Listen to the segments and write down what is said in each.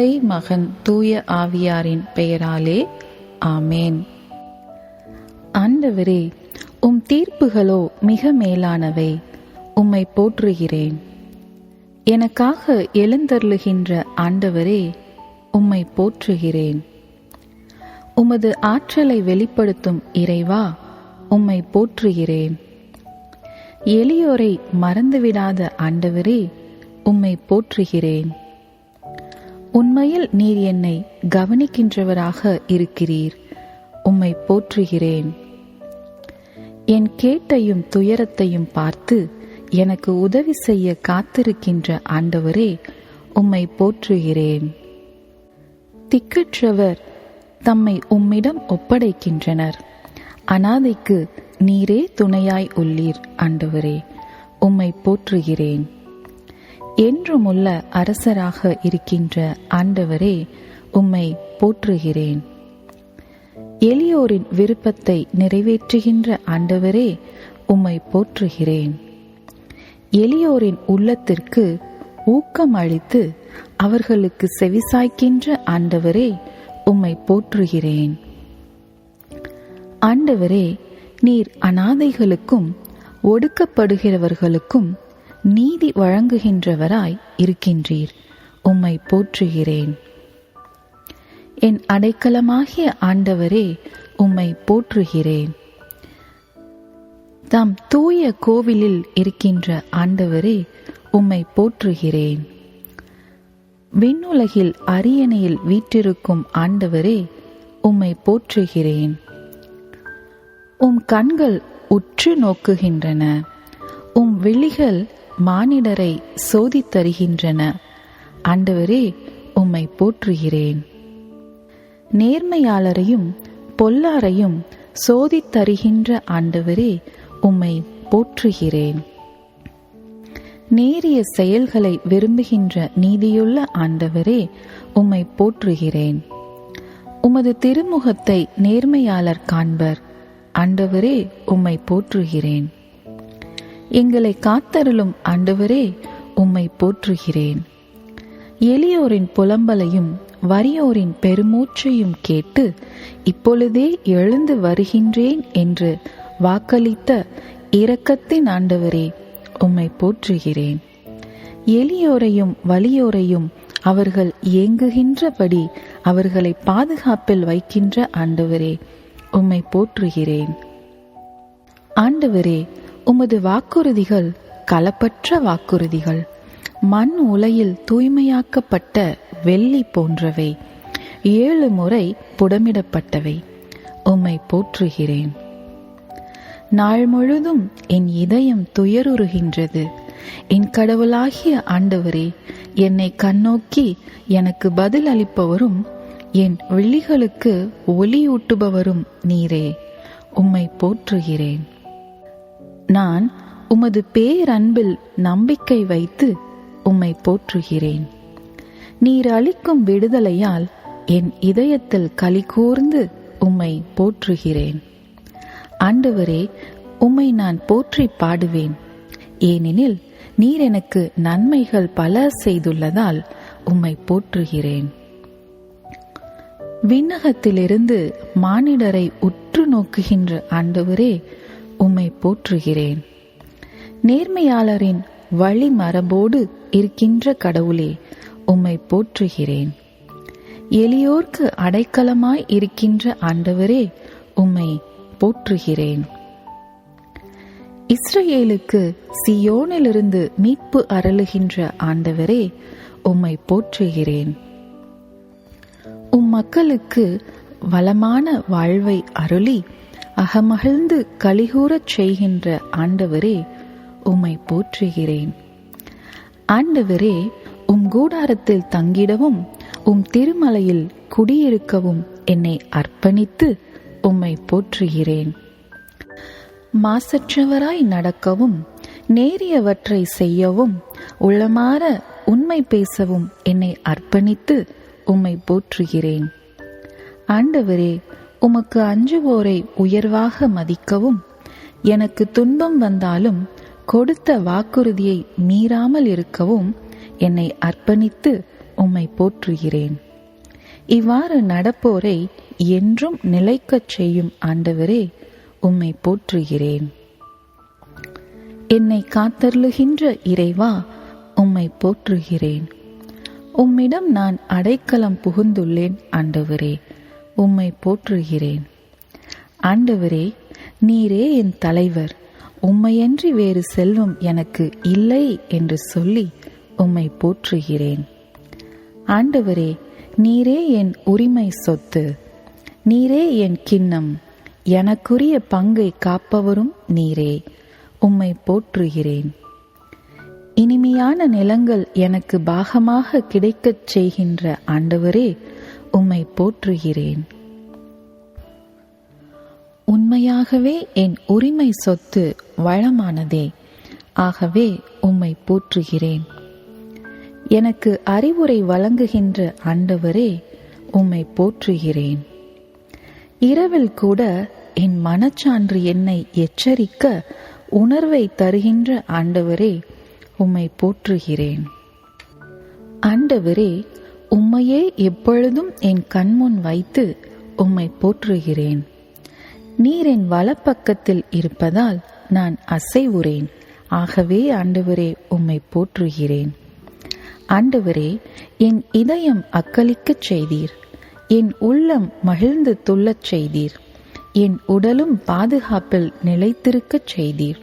தந்தை மகன் தூய ஆவியாரின் பெயராலே ஆமேன். ஆண்டவரே உம் தீர்ப்புகளோ மிக மேலானவை உம்மை போற்றுகிறேன். எனக்காக எழுந்தருளுகின்ற ஆண்டவரே உம்மை போற்றுகிறேன். உமது ஆற்றலை வெளிப்படுத்தும் இறைவா உம்மை போற்றுகிறேன். எளியோரை மறந்துவிடாத ஆண்டவரே உம்மை போற்றுகிறேன். உண்மையில் நீர் என்னை கவனிக்கின்றவராக இருக்கிறீர். உம்மை போற்றுகிறேன். என் கேட்டையும் துயரத்தையும் பார்த்து எனக்கு உதவி செய்ய காத்திருக்கின்ற ஆண்டவரே உம்மை போற்றுகிறேன். திக்கற்றவர் தம்மை உம்மிடம் ஒப்படைக்கின்றனர். அனாதைக்கு நீரே துணையாய் உள்ளீர் ஆண்டவரே உம்மை போற்றுகிறேன். என்றுமுள்ள அரசராக இருக்கின்ற ஆண்டவரே உம்மை போற்றுகிறேன். எளியோரின் விருப்பத்தை நிறைவேற்றுகின்ற ஆண்டவரே உம்மை போற்றுகிறேன். எளியோரின் உள்ளத்திற்கு ஊக்கம் அளித்து அவர்களுக்கு செவிசாய்க்கின்ற ஆண்டவரே உம்மை போற்றுகிறேன். ஆண்டவரே நீர் அனாதைகளுக்கும் ஒடுக்கப்படுகிறவர்களுக்கும் நீதி வழங்குகின்றவராய் இருக்கின்றீர். உம்மை போற்றுகிறேன். என் அடைக்கலமாகிய ஆண்டவரே உம்மை போற்றுகிறேன். தம் தூய கோவிலில் இருக்கின்ற ஆண்டவரே உம்மை போற்றுகிறேன். விண்ணுலகில் அரியணையில் வீற்றிருக்கும் ஆண்டவரே உம்மை போற்றுகிறேன். உம் கண்கள் உற்று நோக்குகின்றன. உம் விழிகள் மானிடரை சோதித்தருகின்றன ஆண்டவரே உம்மை போற்றுகிறேன். நேர்மையாளரையும் பொல்லாரையும் சோதித்தருகின்ற ஆண்டவரே உம்மை போற்றுகிறேன். நேரிய செயல்களை விரும்புகின்ற நீதியுள்ள ஆண்டவரே உம்மை போற்றுகிறேன். உமது திருமுகத்தை நேர்மையாளர் காண்பர். ஆண்டவரே உம்மை போற்றுகிறேன். எங்களை காத்தருளும் ஆண்டவரே உம்மை போற்றுகிறேன். எளியோரின் புலம்பலையும் வறியோரின் பெருமூச்சையும் கேட்டு இப்பொழுதே எழுந்து வருகின்றேன் என்று வாக்களித்த இரக்கத்தின் ஆண்டவரே உம்மை போற்றுகிறேன். எளியோரையும் வலியோரையும் அவர்கள் ஏங்குகின்றபடி அவர்களை பாதுகாப்பில் வைக்கின்ற ஆண்டவரே உம்மை போற்றுகிறேன். ஆண்டவரே உமது வாக்குறுதிகள் களப்பற்ற வாக்குறுதிகள். மண் உலையில் தூய்மையாக்கப்பட்ட வெள்ளி போன்றவை. ஏழு முறை புடமிடப்பட்டவை. உம்மை போற்றுகிறேன். நாள் முழுதும் என் இதயம் துயருறுகின்றது. என் கடவுளாகிய ஆண்டவரே என்னை கண்ணோக்கி எனக்கு பதில் அளிப்பவரும் என் விழிகளுக்கு ஒளியூட்டுபவரும் நீரே. உம்மை போற்றுகிறேன். நான் உமது பேரன்பில் நம்பிக்கை வைத்து உம்மை போற்றுகிறேன். நீர் அளிக்கும் விடுதலையால் என் இதயத்தில் களி கூர்ந்து உம்மை போற்றுகிறேன். ஆண்டவரே உம்மை நான் போற்றி பாடுவேன். ஏனெனில் நீர் எனக்கு நன்மைகள் பல செய்துள்ளதால் உம்மை போற்றுகிறேன். விண்ணகத்திலிருந்து மானிடரை உற்று நோக்குகின்ற ஆண்டவரே உம்மை போற்றுகிறேன். நேர்மையாளரின் வழி மரபோடு இருக்கின்ற கடவுளே உம்மை போற்றுகிறேன். எளியோர்க்கு அடைக்கலமாய் இருக்கின்ற ஆண்டவரே உம்மை போற்றுகிறேன். இஸ்ரேலுக்கு சியோனிலிருந்து மீட்பு அருளுகின்ற ஆண்டவரே உம்மை போற்றுகிறேன். உம் மக்களுக்கு வளமான வாழ்வை அருளி அகமகிழ்ந்து கலிகூறச் செய்கின்ற ஆண்டவரே உம்மை போற்றுகிறேன். ஆண்டவரே உம் கூடாரத்தில் தங்கிடவும் உம் திருமலையில் குடியிருக்கவும் என்னை அர்ப்பணித்து உம்மை போற்றுகிறேன். மாசற்றவராய் நடக்கவும் நேரியவற்றை செய்யவும் உளமாற உண்மை பேசவும் என்னை அர்ப்பணித்து உம்மை போற்றுகிறேன். ஆண்டவரே உமக்கு அஞ்சுவோரை உயர்வாக மதிக்கவும். எனக்கு துன்பம் வந்தாலும் கொடுத்த வாக்குறுதியை மீறாமல் இருக்கவும் என்னை அர்ப்பணித்து உம்மை போற்றுகிறேன். இவ்வாறு நடப்போரை என்றும் நிலைக்கச் செய்யும் ஆண்டவரே உம்மை போற்றுகிறேன். என்னை காத்தருளுகின்ற இறைவா உம்மை போற்றுகிறேன். உம்மிடம் நான் அடைக்கலம் புகுந்துள்ளேன் ஆண்டவரே. உம்மை போற்றுகிறேன். ஆண்டவரே நீரே என் தலைவர். உம்மையன்றி வேறு செல்வம் எனக்கு இல்லை என்று சொல்லி உம்மை போற்றுகிறேன். ஆண்டவரே நீரே என் உரிமை சொத்து. நீரே என் கிண்ணம். எனக்குரிய பங்கை காப்பவரும் நீரே. உம்மை போற்றுகிறேன். இனிமையான நிலங்கள் எனக்கு பாகமாக கிடைக்கச் செய்கின்ற ஆண்டவரே உம்மை போற்றுகிறேன். உண்மையாகவே என் உரிமை சொத்து வளமானதே. ஆகவே உம்மை போற்றுகிறேன். எனக்கு அறிவுரை வழங்குகின்ற ஆண்டவரே உம்மை போற்றுகிறேன். இரவில் கூட என் மனச்சான்று என்னை எச்சரிக்க உணர்வை தருகின்ற ஆண்டவரே உம்மை போற்றுகிறேன். ஆண்டவரே உம்மையே எப்பொழுதும் என் கண்முன் வைத்து உம்மை போற்றுகிறேன். நீர் என் வலப்பக்கத்தில் இருப்பதால் நான் அசைவுறேன். ஆகவே ஆண்டவரே உம்மை போற்றுகிறேன். ஆண்டவரே என் இதயம் அக்களிக்கச் செய்தீர். என் உள்ளம் மகிழ்ந்து துள்ளச் செய்தீர். என் உடலும் பாதுகாப்பில் நிலைத்திருக்கச் செய்தீர்.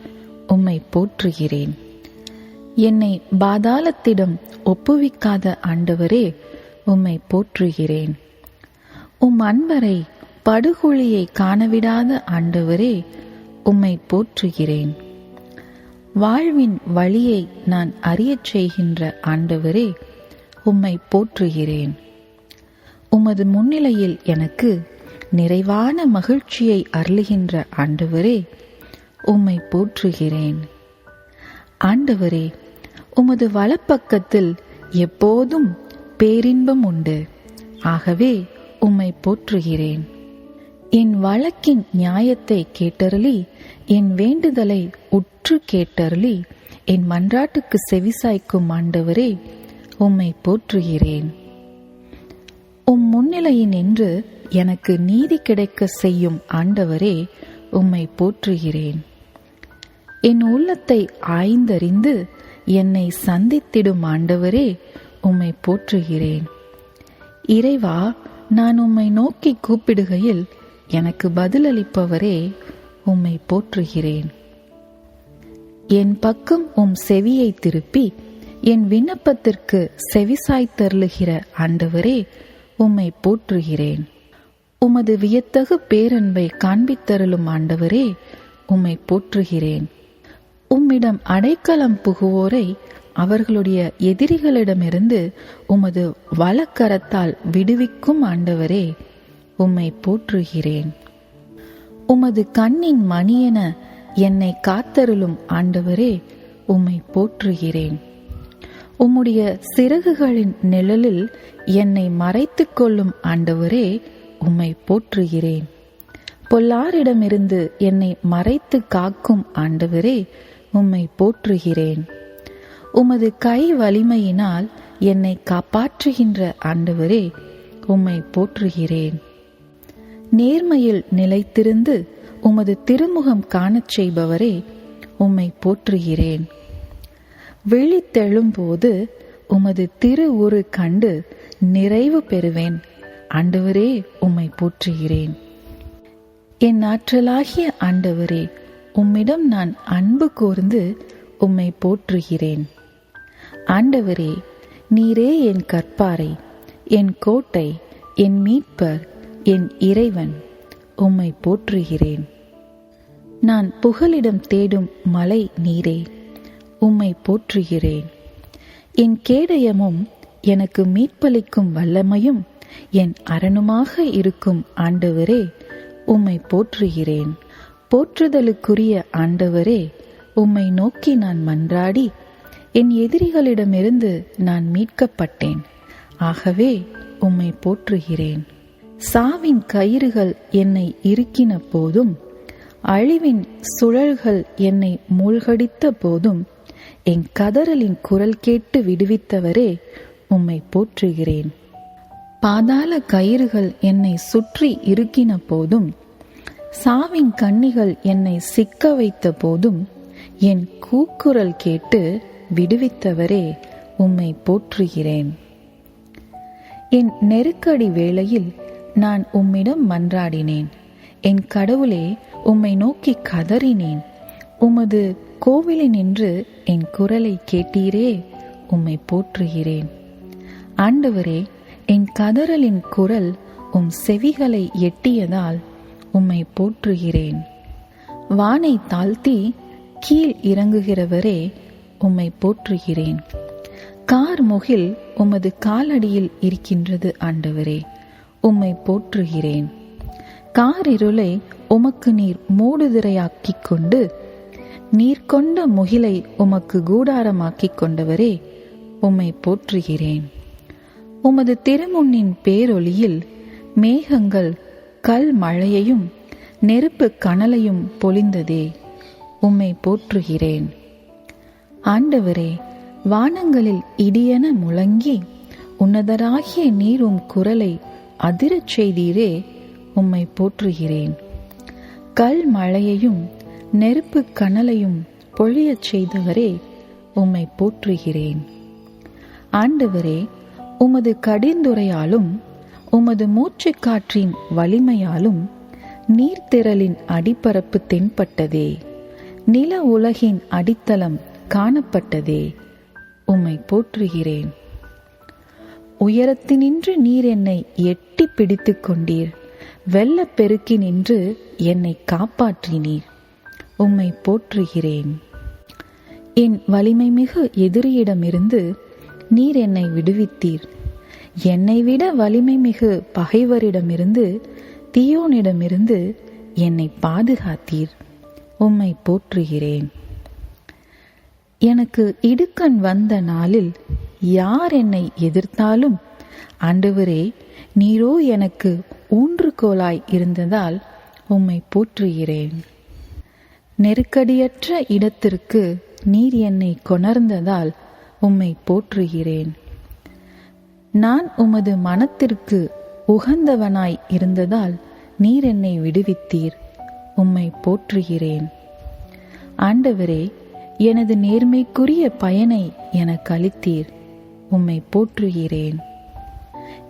உம்மை போற்றுகிறேன். என்னை பாதாளத்திடம் ஒப்புவிக்காத ஆண்டவரே உம்மை போற்றுகிறேன். உம் அன்பரை படுகொழியை காணவிடாத ஆண்டவரே உம்மை போற்றுகிறேன். வாழ்வின் வழியை நான் அறியச் செய்கின்ற ஆண்டவரே உம்மை போற்றுகிறேன். உமது முன்னிலையில் எனக்கு நிறைவான மகிழ்ச்சியை அருளுகின்ற ஆண்டவரே உம்மை போற்றுகிறேன். ஆண்டவரே உமது வலப்பக்கத்தில் எப்போதும் பேரின்பம் உண்டு. ஆகவே உம்மை போற்றுகிறேன். என் வழக்கின் நியாயத்தை கேட்டருளி என் வேண்டுதலை உற்று கேட்டருளி என் மன்றாட்டுக்கு செவிசாய்க்கும் ஆண்டவரே உம்மை போற்றுகிறேன். உம் முன்னிலையில் நின்று எனக்கு நீதி கிடைக்க செய்யும் ஆண்டவரே உம்மை போற்றுகிறேன். என் உள்ளத்தை ஆய்ந்தறிந்து என்னை சந்தித்திடும் ஆண்டவரே உம்மை போற்றுகிறேன். இறைவா நான் உம்மை நோக்கி கூப்பிடுகையில் எனக்கு பதிலளிப்பவரே உம்மை போற்றுகிறேன். என் பக்கம் உம் செவியை திருப்பி என் விண்ணப்பத்திற்கு செவிசாய்த்தருளுகிற ஆண்டவரே உம்மை போற்றுகிறேன். உமது வியத்தகு பேரன்பை காண்பித்தருளும் ஆண்டவரே உம்மை போற்றுகிறேன். உம்மிடம் அடைக்கலம் புகுவோரை அவர்களுடைய எதிரிகளிடமிருந்து உமது வலக்கரத்தால் விடுவிக்கும் ஆண்டவரே உம்மை போற்றுகிறேன். உமது கண்ணின் மணியென என்னை காத்தருளும் ஆண்டவரே உம்மை போற்றுகிறேன். உம்முடைய சிறகுகளின் நிழலில் என்னை மறைத்து கொள்ளும் ஆண்டவரே உம்மை போற்றுகிறேன். பொல்லாரிடமிருந்து என்னை மறைத்து காக்கும் ஆண்டவரே உம்மை போற்றுகிறேன். உமது கை வலிமையினால் என்னை காப்பாற்றுகின்ற ஆண்டவரே உம்மை போற்றுகிறேன். நேர்மையில் நிலைத்திருந்து உமது திருமுகம் காணச் செய்பவரே உம்மை போற்றுகிறேன். விழித்தெழும்போது உமது திரு உரு கண்டு நிறைவு பெறுவேன். ஆண்டவரே உம்மை போற்றுகிறேன். என் ஆற்றலாகிய ஆண்டவரே உம்மிடம் நான் அன்பு கூர்ந்து உம்மை போற்றுகிறேன். ஆண்டவரே நீரே என் கற்பாரை என் கோட்டை என் மீட்பர் என் இறைவன். உம்மை போற்றுகிறேன். நான் புகலிடம் தேடும் மலை நீரே உம்மை போற்றுகிறேன். என் கேடயமும் எனக்கு மீட்பளிக்கும் வல்லமையும் என் அரணுமாக இருக்கும் ஆண்டவரே உம்மை போற்றுகிறேன். போற்றுதலுக்குரிய ஆண்டவரே உம்மை நோக்கி நான் மன்றாடி என் எதிரிகளிடமிருந்து நான் மீட்கப்பட்டேன். ஆகவே உம்மை போற்றுகிறேன். சாவின் கயிறுகள் என்னை இருக்கின போதும் அழிவின் சுழல்கள் என்னை மூழ்கடித்த போதும் என் கதறலின் குரல் கேட்டு விடுவித்தவரே உம்மை போற்றுகிறேன். பாதாள கயிறுகள் என்னை சுற்றி இருக்கின போதும் சாவின் கண்ணிகள் என்னை சிக்க வைத்த போதும் என் கூக்குரல் கேட்டு விடுவித்தவரே உம்மை போற்றுகிறேன். என் நெருக்கடி வேளையில் நான் உம்மிடம் மன்றாடினேன். என் கடவுளே உம்மை நோக்கி கதறினேன். உமது கோவிலினின்று என் குரலை கேட்டீரே உம்மை போற்றுகிறேன். ஆண்டவரே என் கதறலின் குரல் உம் செவிகளை எட்டியதால் உம்மை போற்றுகிறேன். வானை தாழ்த்தி கீழ் இறங்குகிறவரே உம்மை போற்றுகிறேன். கார் முகில் உமது காலடியில் இருக்கின்றது ஆண்டவரே உம்மை போற்றுகிறேன். காரிருளை உமக்கு நீர் மூடுதிரையாக்கிக் கொண்டு நீர் கொண்ட முகிலை உமக்கு கூடாரமாக்கிக் கொண்டவரே உம்மை போற்றுகிறேன். உமது திருமுன்னின் பேரொளியில் மேகங்கள் கல் மழையையும் நெருப்பு கனலையும் பொழிந்ததே உம்மை போற்றுகிறேன். ஆண்டவரே வானங்களில் இடியென முழங்கி உன்னதராகிய நீரும் குரலை அதிரச் செய்தீரே உம்மை போற்றுகிறேன். கல் மழையையும் நெருப்பு கனலையும் பொழியச் செய்தவரே உம்மை போற்றுகிறேன். ஆண்டவரே உமது கடிந்துரையாலும் உமது மூச்சு காற்றின் வலிமையாலும் நீர்த்திரளின் அடிப்பரப்பு தென்பட்டதே. நில உலகின் அடித்தளம் காணப்பட்டதே. உம்மை போற்றுகிறேன். உயரத்தினின்று நீர் என்னை எட்டி பிடித்து கொண்டீர். வெள்ளப் என்னை காப்பாற்றினீர். உம்மை போற்றுகிறேன். என் வலிமை மிகு எதிரியிடமிருந்து நீர் என்னை விடுவித்தீர். என்னை விட வலிமை மிகு பகைவரிடமிருந்து தீயோனிடமிருந்து என்னை பாதுகாத்தீர். உம்மை போற்றுகிறேன். எனக்கு இடுக்கண் வந்த நாளில் யார் என்னை எதிர்த்தாலும் ஆண்டவரே நீரோ எனக்கு ஊன்றுகோலாய் இருந்ததால் உம்மை போற்றுகிறேன். நெருக்கடியற்ற இடத்திற்கு நீர் என்னை கொணர்ந்ததால் உம்மை போற்றுகிறேன். நான் உமது மனத்திற்கு உகந்தவனாய் இருந்ததால் நீர் என்னை விடுவித்தீர். உம்மை போற்றுகிறேன். ஆண்டவரே எனது நேர்மைக்குரிய பயனை எனக்கு அளித்தீர். உம்மை போற்றுகிறேன்.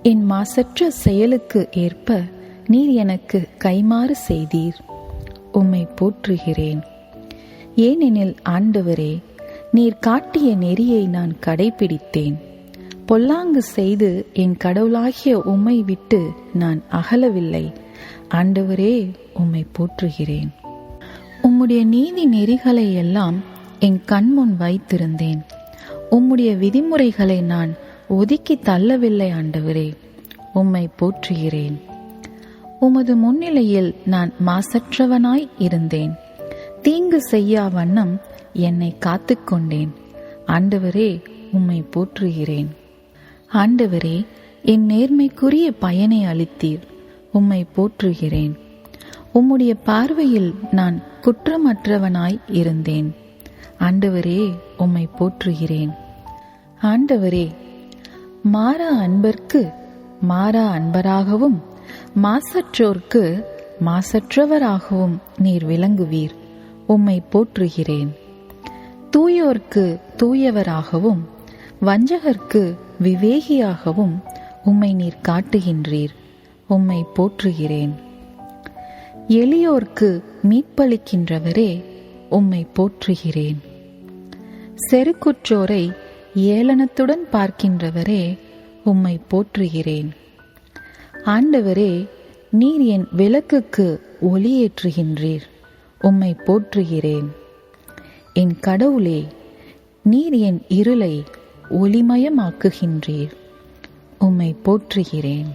என் மாசற்ற செயலுக்கு ஏற்ப நீர் எனக்கு கைமாறு செய்தீர். உம்மை போற்றுகிறேன். ஏனெனில் ஆண்டவரே நீர் காட்டிய நெறியை நான் கடைபிடித்தேன். பொல்லாங்கு செய்து என் கடவுளாகிய உம்மை விட்டு நான் அகலவில்லை. ஆண்டவரே உம்மை போற்றுகிறேன். உம்முடைய நீதி நெறிகளை எல்லாம் என் கண்முன் வைத்திருந்தேன். உம்முடைய விதிமுறைகளை நான் ஒதுக்கி தள்ளவில்லை ஆண்டவரே. உம்மை போற்றுகிறேன். உமது முன்னிலையில் நான் மாசற்றவனாய் இருந்தேன். தீங்கு செய்யா வண்ணம் என்னை காத்துக்கொண்டேன். ஆண்டவரே உம்மை போற்றுகிறேன். ஆண்டவரே என் நேர்மைக்குரிய பயனை அளித்தீர். உம்மை போற்றுகிறேன். உம்முடைய பார்வையில் நான் குற்றமற்றவனாய் இருந்தேன். ஆண்டவரே உம்மை போற்றுகிறேன். ஆண்டவரே மாறா அன்பர்க்கு மாறா அன்பராகவும் மாசற்றோர்க்கு மாசற்றவராகவும் நீர் விளங்குவீர். உம்மை போற்றுகிறேன். தூயோர்க்கு தூயவராகவும் வஞ்சகர்க்கு விவேகியாகவும் உம்மை நீர் காட்டுகின்றீர். உம்மை போற்றுகிறேன். எளியோர்க்கு மீட்பளிக்கின்றவரே உம்மை போற்றுகிறேன். செருக்குற்றோரை ஏளனத்துடன் பார்க்கின்றவரே உம்மை போற்றுகிறேன். ஆண்டவரே நீர் என் விளக்குக்கு ஒளியேற்றுகின்றீர். உம்மை போற்றுகிறேன். என் கடவுளே நீர் என் இருளை ஒளிமயமாக்குகின்றீர். உம்மை போற்றுகிறேன்.